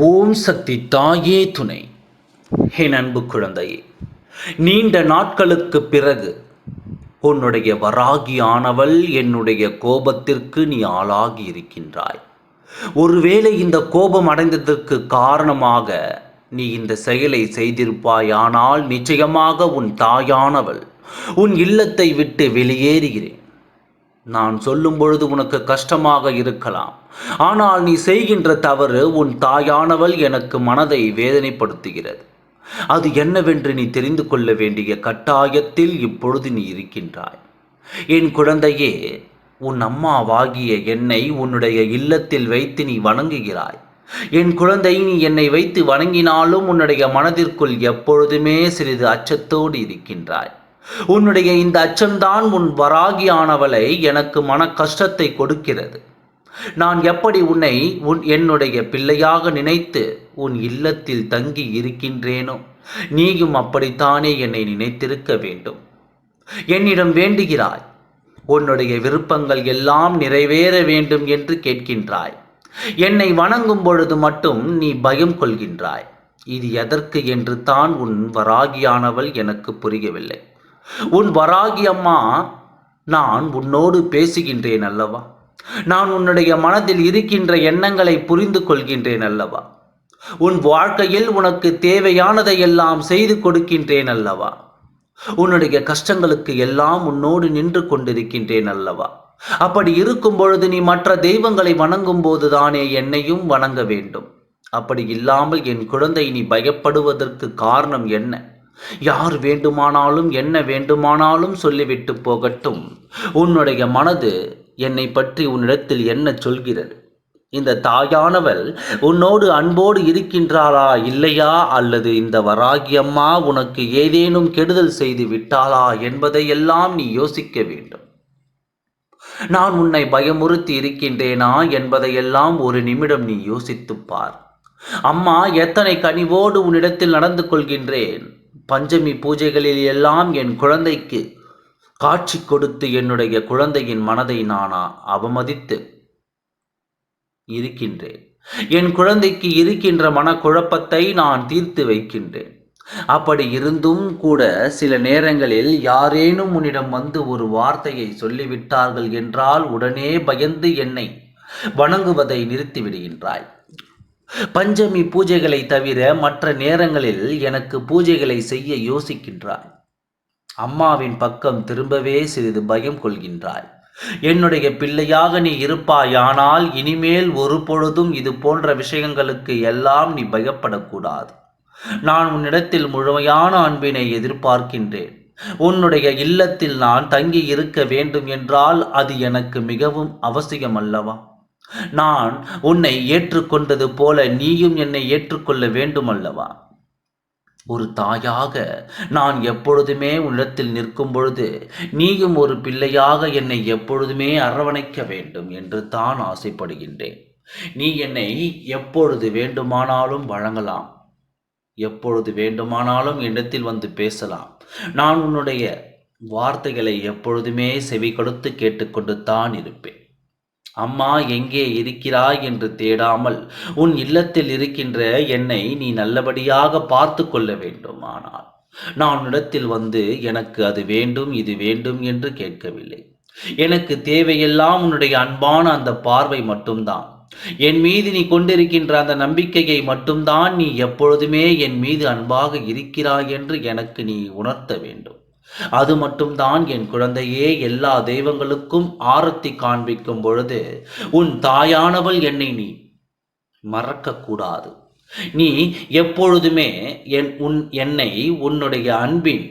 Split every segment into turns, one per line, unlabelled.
ஓம் சக்தி தாயே துணை. என் அன்பு குழந்தையே நீண்ட நாட்களுக்கு பிறகு உன்னுடைய வராகி ஆனவள் என்னுடைய கோபத்திற்கு நீ ஆளாகி இருக்கின்றாய் ஒருவேளை இந்த கோபம் அடைந்ததற்கு காரணமாக நீ இந்த செயலை செய்திருப்பாயானால் நிச்சயமாக உன் தாயானவள் உன் இல்லத்தை விட்டு வெளியேறுகிறேன். நான் சொல்லும் பொழுது உனக்கு கஷ்டமாக இருக்கலாம். ஆனால் நீ செய்கின்ற தவறு உன் தாயானவள் எனக்கு மனதை வேதனைப்படுத்துகிறது. அது என்னவென்று நீ தெரிந்து கொள்ள வேண்டிய கட்டாயத்தில் இப்பொழுது நீ இருக்கின்றாய். என் குழந்தையே உன் அம்மாவாகிய என்னை உன்னுடைய இல்லத்தில் வைத்து நீ வணங்குகிறாய். என் குழந்தை நீ என்னை வைத்து வணங்கினாலும் உன்னுடைய மனதிற்குள் எப்பொழுதுமே சிறிது அச்சத்தோடு இருக்கின்றாய். உன்னுடைய இந்த அச்சம்தான் உன் வராகியானவளை எனக்கு மன கஷ்டத்தை கொடுக்கிறது. நான் எப்படி உன்னை உன் என்னுடைய பிள்ளையாக நினைத்து உன் இல்லத்தில் தங்கி இருக்கின்றேனோ? நீயும் அப்படித்தானே என்னை நினைத்திருக்க வேண்டும். என்னிடம் வேண்டுகிறாய். உன்னுடைய விருப்பங்கள் எல்லாம் நிறைவேற வேண்டும் என்று கேட்கின்றாய். என்னை வணங்கும் பொழுது மட்டும் நீ பயம் கொள்கின்றாய். இது எதற்கு என்று தான் உன் வராகியானவள் எனக்கு புரியவில்லை. உன் வராகி அம்மா நான் உன்னோடு பேசுகின்றேன் அல்லவா? நான் உன்னுடைய மனதில் இருக்கின்ற எண்ணங்களை புரிந்து கொள்கின்றேன் அல்லவா? உன் வாழ்க்கையில் உனக்கு தேவையானதை எல்லாம் செய்து கொடுக்கின்றேன் அல்லவா? உன்னுடைய கஷ்டங்களுக்கு எல்லாம் உன்னோடு நின்று கொண்டிருக்கின்றேன் அல்லவா? அப்படி இருக்கும் பொழுது நீ மற்ற தெய்வங்களை வணங்கும் போதுதானே என்னையும் வணங்க வேண்டும். அப்படி இல்லாமல் என் குழந்தை நீ பயப்படுவதற்கு காரணம் என்ன? யார் வேண்டுமானாலும் என்ன வேண்டுமானாலும் சொல்லிவிட்டு போகட்டும். உன்னுடைய மனது என்னை பற்றி உன்னிடத்தில் என்ன சொல்கிறது? இந்த தாயானவள் உன்னோடு அன்போடு இருக்கின்றாளா இல்லையா? அல்லது இந்த வராகியம்மா உனக்கு ஏதேனும் கெடுதல் செய்து விட்டாளா என்பதையெல்லாம் நீ யோசிக்க வேண்டும். நான் உன்னை பயமுறுத்தி இருக்கின்றேனா என்பதையெல்லாம் ஒரு நிமிடம் நீ யோசித்துப்பார் அம்மா எத்தனை கனிவோடு உன்னிடத்தில் நடந்து கொள்கின்றேன். பஞ்சமி பூஜைகளில் எல்லாம் என் குழந்தைக்கு காட்சி கொடுத்து என்னுடைய குழந்தையின் மனதை நானா அவமதித்து இருக்கின்றேன். என் குழந்தைக்கு இருக்கின்ற மனக்குழப்பத்தை நான் தீர்த்து வைக்கின்றேன். அப்படி இருந்தும் கூட சில நேரங்களில் யாரேனும் உன்னிடம் வந்து ஒரு வார்த்தையை சொல்லிவிட்டார்கள் என்றால் உடனே பயந்து என்னை வணங்குவதை நிறுத்திவிடுகின்றாய். பஞ்சமி பூஜைகளை தவிர மற்ற நேரங்களில் எனக்கு பூஜைகளை செய்ய யோசிக்கின்றாய் அம்மாவின் பக்கம் திரும்பவே சிறிது பயம் கொள்கின்றாய் என்னுடைய பிள்ளையாக நீ இருப்பாயானால் இனிமேல் ஒரு பொழுதும் இது போன்ற விஷயங்களுக்கு எல்லாம் நீ பயப்படக்கூடாது. நான் உன்னிடத்தில் முழுமையான அன்பினை எதிர்பார்க்கின்றேன். உன்னுடைய இல்லத்தில் நான் தங்கி இருக்க வேண்டும் என்றால் அது எனக்கு மிகவும் அவசியம் அல்லவா நான் உன்னை ஏற்றுக்கொண்டது போல நீயும் என்னை ஏற்றுக்கொள்ள வேண்டும் அல்லவா ஒரு தாயாக நான் எப்பொழுதுமே உன்னிடத்தில் நிற்கும் பொழுது நீயும் ஒரு பிள்ளையாக என்னை எப்பொழுதுமே அரவணைக்க வேண்டும் என்று தான் ஆசைப்படுகின்றேன். நீ என்னை எப்பொழுது வேண்டுமானாலும் வழங்கலாம். எப்பொழுது வேண்டுமானாலும் என்னிடத்தில் வந்து பேசலாம். நான் உன்னுடைய வார்த்தைகளை எப்பொழுதுமே செவி கொடுத்து கேட்டுக்கொண்டு தான் இருப்பேன். அம்மா எங்கே இருக்கிறாய் என்று தேடாமல் உன் இல்லத்தில் இருக்கின்ற என்னை நீ நல்லபடியாக பார்த்து கொள்ள வேண்டும் ஆனால் நான் உன்னிடத்தில் வந்து எனக்கு அது வேண்டும் இது வேண்டும் என்று கேட்கவில்லை. எனக்கு தேவையெல்லாம் உன்னுடைய அன்பான அந்த பார்வை மட்டும்தான். என் மீது நீ கொண்டிருக்கின்ற அந்த நம்பிக்கையை மட்டும்தான் நீ எப்பொழுதுமே என் மீது அன்பாக இருக்கிறாய் என்று எனக்கு நீ உணர்த்த வேண்டும். அது மட்டும்தான் என் குழந்தையே எல்லா தெய்வங்களுக்கும் ஆரத்தி காண்பிக்கும் பொழுது உன் தாயானவள் என்னை நீ மறக்கக்கூடாது. நீ எப்பொழுதுமே என் உன் என்னை உன்னுடைய அன்பின்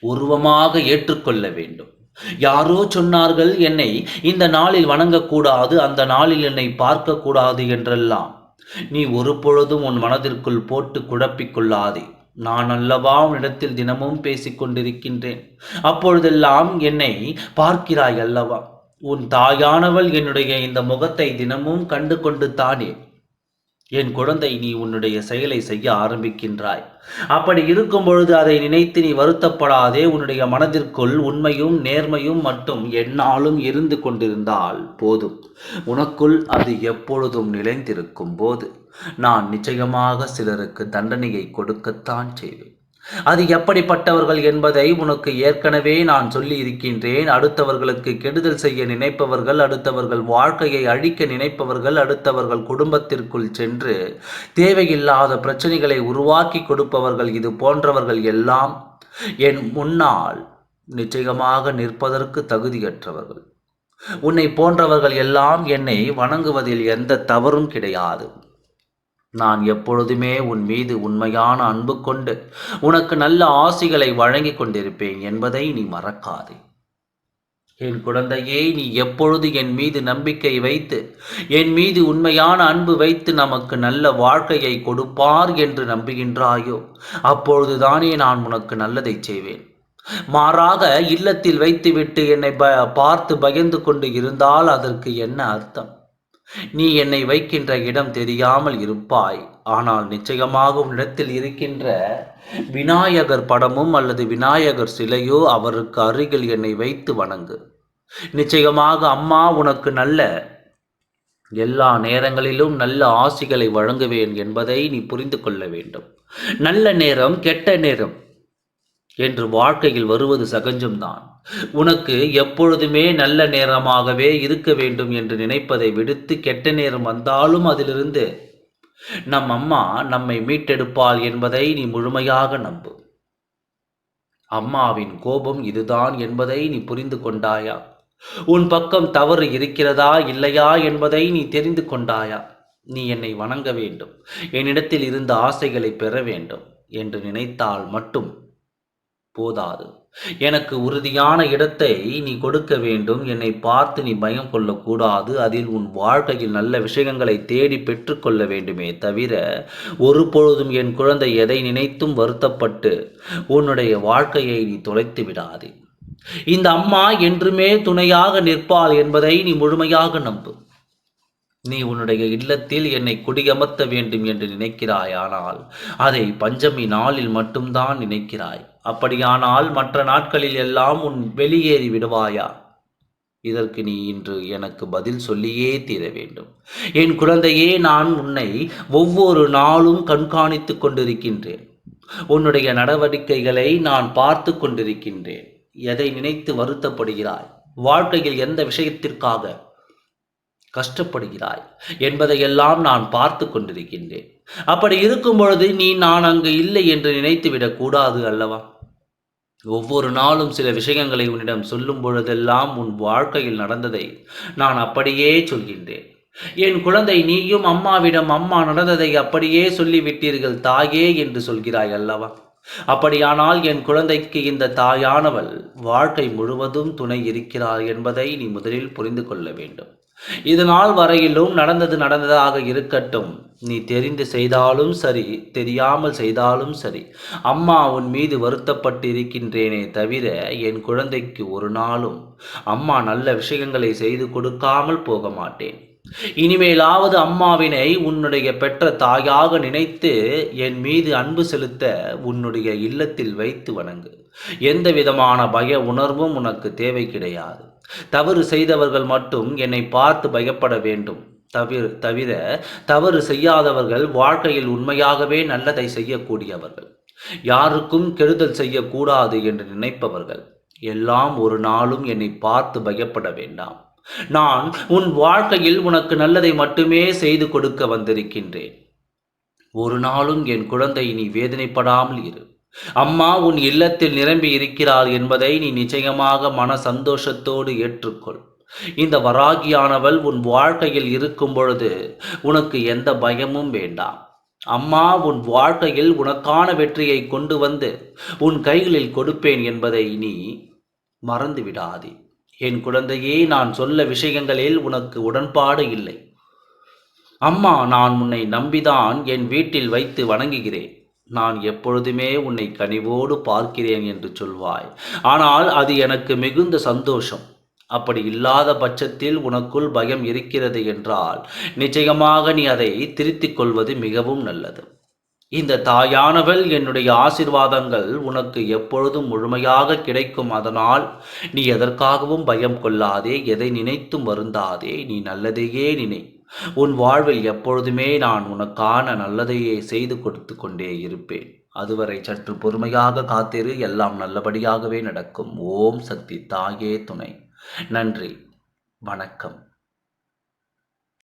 உருவமாக ஏற்றுக்கொள்ள வேண்டும். யாரோ சொன்னார்கள் என்னை இந்த நாளில் வணங்கக்கூடாது அந்த நாளில் என்னை பார்க்கக்கூடாது என்றெல்லாம். நீ ஒரு பொழுதும் உன் மனதிற்குள் போட்டு குழப்பிக் கொள்ளாதே. நான் அல்லவா உன்னிடத்தில் தினமும் பேசிக்கொண்டிருக்கின்றேன் அப்பொழுதெல்லாம் என்னை பார்க்கிறாய் அல்லவா? உன் தாயானவள் என்னுடைய இந்த முகத்தை தினமும் கண்டு கொண்டு தானே. என் குழந்தை நீ உன்னுடைய செயலை செய்ய ஆரம்பிக்கின்றாய். அப்படி இருக்கும் பொழுது அதை நினைத்து நீ வருத்தப்படாதே. உன்னுடைய மனதிற்குள் உண்மையும் நேர்மையும் மட்டும் எந்நாளும் இருந்து கொண்டிருந்தால் போதும். உனக்குள் அது எப்பொழுதும் நிலைந்திருக்கும் போது நான் நிச்சயமாக சிலருக்கு தண்டனையை கொடுக்கத்தான் செய்வேன். அது எப்படிப்பட்டவர்கள் என்பதை உனக்கு ஏற்கனவே நான் சொல்லி இருக்கின்றேன் அடுத்தவர்களுக்கு கெடுதல் செய்ய நினைப்பவர்கள் அடுத்தவர்கள் வாழ்க்கையை அழிக்க நினைப்பவர்கள் அடுத்தவர்கள் குடும்பத்திற்குள் சென்று தேவையில்லாத பிரச்சனைகளை உருவாக்கி கொடுப்பவர்கள் இது போன்றவர்கள் எல்லாம் என் முன்னால் நிச்சயமாக நிற்பதற்கு தகுதியற்றவர்கள். உன்னை போன்றவர்கள் எல்லாம் என்னை வணங்குவதில் எந்த தவறும் கிடையாது. நான் எப்பொழுதுமே உன் மீது உண்மையான அன்பு கொண்டு உனக்கு நல்ல ஆசிகளை வழங்கிக் கொண்டிருப்பேன் என்பதை நீ மறக்காதே. என் குழந்தையே நீ எப்பொழுது என் மீது நம்பிக்கை வைத்து என் மீது உண்மையான அன்பு வைத்து நமக்கு நல்ல வாழ்க்கையை கொடுப்பார் என்று நம்புகின்றாயோ அப்பொழுதுதானே நான் உனக்கு நல்லதை செய்வேன். மாறாக இல்லத்தில் வைத்துவிட்டு என்னை ப பார்த்து பயந்து கொண்டு இருந்தால் அதற்கு என்ன அர்த்தம்? நீ என்னை வைக்கின்ற இடம் தெரியாமல் இருப்பாய். ஆனால் நிச்சயமாக உன்னிடத்தில் இருக்கின்ற விநாயகர் படமும் அல்லது விநாயகர் சிலையோ அவருக்கு அருகில் என்னை வைத்து வணங்கு. நிச்சயமாக அம்மா உனக்கு நல்ல எல்லா நேரங்களிலும் நல்ல ஆசிகளை வழங்குவேன் என்பதை நீ புரிந்து கொள்ள வேண்டும். நல்ல நேரம் கெட்ட நேரம். என்று வாழ்க்கையில் வருவது சகஜம்தான். உனக்கு எப்பொழுதுமே நல்ல நேரமாகவே இருக்க வேண்டும் என்று நினைப்பதை விடுத்து கெட்ட நேரம் வந்தாலும் அதிலிருந்து நம் அம்மா நம்மை மீட்டெடுப்பாள் என்பதை நீ முழுமையாக நம்பு. அம்மாவின் கோபம் இதுதான் என்பதை நீ புரிந்து கொண்டாயா? உன் பக்கம் தவறு இருக்கிறதா இல்லையா என்பதை நீ தெரிந்து கொண்டாயா? நீ என்னை வணங்க வேண்டும். என்னிடத்தில் இருந்த ஆசைகளை பெற வேண்டும் என்று நினைத்தால் மட்டும் போதாது. எனக்கு உறுதியான இடத்தை நீ கொடுக்க வேண்டும். என்னை பார்த்து நீ பயம் கொள்ளக்கூடாது. அதில் உன் வாழ்க்கையில் நல்ல விஷயங்களை தேடி பெற்றுக்கொள்ள வேண்டுமே தவிர ஒரு பொழுதும் என் குழந்தை எதை நினைத்தும் வருத்தப்பட்டு உன்னுடைய வாழ்க்கையை நீ தொலைத்து விடாதே. இந்த அம்மா என்றுமே துணையாக நிற்பாள் என்பதை நீ முழுமையாக நம்பு. நீ உன்னுடைய இல்லத்தில் என்னை குடியமர்த்த வேண்டும் என்று நினைக்கிறாய் ஆனால் அதை பஞ்சமி நாளில் மட்டும்தான் நினைக்கிறாய். அப்படியானால் மற்ற நாட்களில் எல்லாம் உன் வெளியேறி விடுவாயா? இதற்கு நீ இன்று எனக்கு பதில் சொல்லியே தீர வேண்டும். என் குழந்தையே நான் உன்னை ஒவ்வொரு நாளும் கண்காணித்து கொண்டிருக்கின்றேன். உன்னுடைய நடவடிக்கைகளை நான் பார்த்து கொண்டிருக்கின்றேன். எதை நினைத்து வருத்தப்படுகிறாய்? வாழ்க்கையில் எந்த விஷயத்திற்காக கஷ்டப்படுகிறாய்? என்பதையெல்லாம் நான் பார்த்து கொண்டிருக்கின்றேன். அப்படி இருக்கும் பொழுது நீ நான் அங்கு இல்லை என்று நினைத்து விடக்கூடாது அல்லவா? ஒவ்வொரு நாளும் சில விஷயங்களை உன்னிடம் சொல்லும் பொழுதெல்லாம் உன் வாழ்க்கையில் நடந்ததை நான் அப்படியே சொல்கின்றேன். என் குழந்தை நீயும் அம்மாவிடம் அம்மா நடந்ததை அப்படியே சொல்லிவிட்டீர்கள் தாயே என்று சொல்கிறாய் அல்லவா? அப்படியானால் என் குழந்தைக்கு இந்த தாயானவள் வாழ்க்கை முழுவதும் துணை இருக்கிறாள் என்பதை நீ முதலில் புரிந்து கொள்ள வேண்டும். இது நாள் வரையிலும் நடந்தது நடந்ததாக இருக்கட்டும். நீ தெரிந்து செய்தாலும் சரி தெரியாமல் செய்தாலும் சரி அம்மா உன் மீது வருத்தப்பட்டு இருக்கின்றேனே தவிர என் குழந்தைக்கு ஒரு நாளும் அம்மா நல்ல விஷயங்களை செய்து கொடுக்காமல் போக மாட்டேன். இனிமேலாவது அம்மாவினை உன்னுடைய பெற்ற தாயாக நினைத்து என் மீது அன்பு செலுத்த உன்னுடைய இல்லத்தில் வைத்து வணங்கு. எந்த விதமான பய உணர்வும் உனக்கு தேவை கிடையாது. தவறு செய்தவர்கள் மட்டும் என்னை பார்த்து பயப்பட வேண்டும். தவிர தவிர தவறு செய்யாதவர்கள் வாழ்க்கையில் உண்மையாகவே நல்லதை செய்யக்கூடியவர்கள். யாருக்கும் கெடுதல் செய்யக்கூடாது என்று நினைப்பவர்கள். எல்லாம் ஒரு நாளும் என்னை பார்த்து பயப்பட வேண்டாம். நான் உன் வாழ்க்கையில் உனக்கு நல்லதை மட்டுமே செய்து கொடுக்க வந்திருக்கின்றேன். ஒரு நாளும் என் குழந்தை நீ வேதனைப்படாமல் இரு. அம்மா உன் இல்லத்தில் நிரம்பி இருக்கிறார் என்பதை நீ நிச்சயமாக மன சந்தோஷத்தோடு ஏற்றுக்கொள். இந்த வராகியானவள் உன் வாழ்க்கையில் இருக்கும் பொழுது உனக்கு எந்த பயமும் வேண்டாம். அம்மா உன் வாழ்க்கையில் உனக்கான வெற்றியை கொண்டு வந்து உன் கைகளில் கொடுப்பேன் என்பதை நீ மறந்து விடாதே. என் குழந்தையே நான் சொல்ல விஷயங்களில் உனக்கு உடன்பாடு இல்லை. அம்மா நான் உன்னை நம்பிதான் என் வீட்டில் வைத்து வணங்குகிறேன். நான் எப்பொழுதுமே உன்னை கனிவோடு பார்க்கிறேன் என்று சொல்வாய். ஆனால் அது எனக்கு மிகுந்த சந்தோஷம். அப்படி இல்லாத பட்சத்தில் உனக்குள் பயம் இருக்கிறது என்றால் நிச்சயமாக நீ அதை திருத்திக் கொள்வது மிகவும் நல்லது. இந்த தாயானவள் என்னுடைய ஆசிர்வாதங்கள் உனக்கு எப்பொழுதும் முழுமையாக கிடைக்கும். அதனால் நீ எதற்காகவும் பயம் கொள்ளாதே எதை நினைத்தும் வருந்தாதே நீ நல்லதையே நினை. உன் வாழ்வில் எப்பொழுதுமே நான் உனக்கான நல்லதையே செய்து கொடுத்து கொண்டே இருப்பேன். அதுவரை சற்று பொறுமையாக காத்திரு எல்லாம் நல்லபடியாகவே நடக்கும். ஓம் சக்தி தாயே துணை. நன்றி. வணக்கம்.